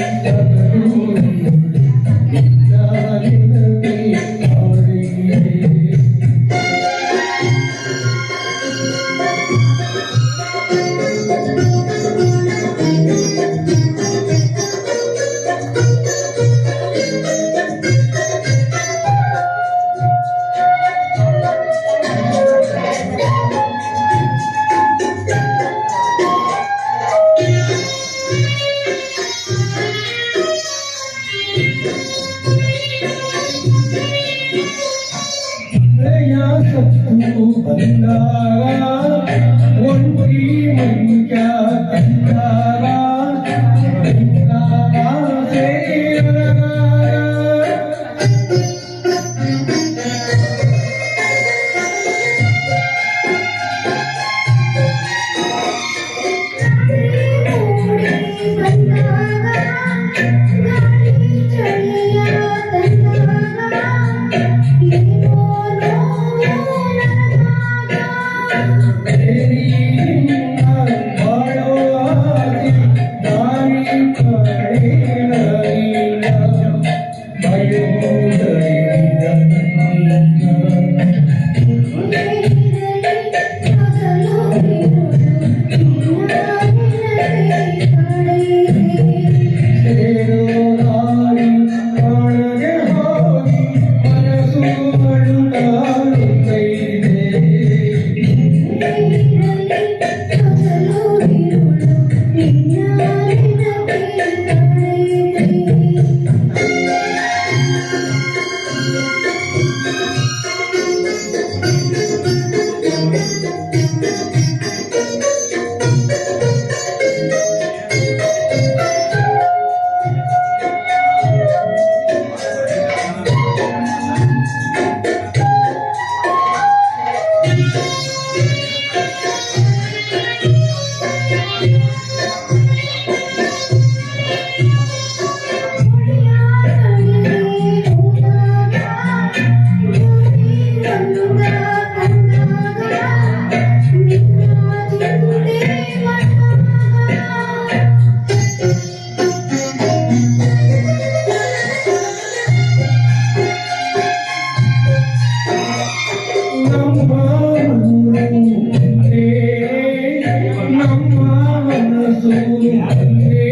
never या सत्तू बंदा उनकी मन क्या कंधा Oh. ആരാധന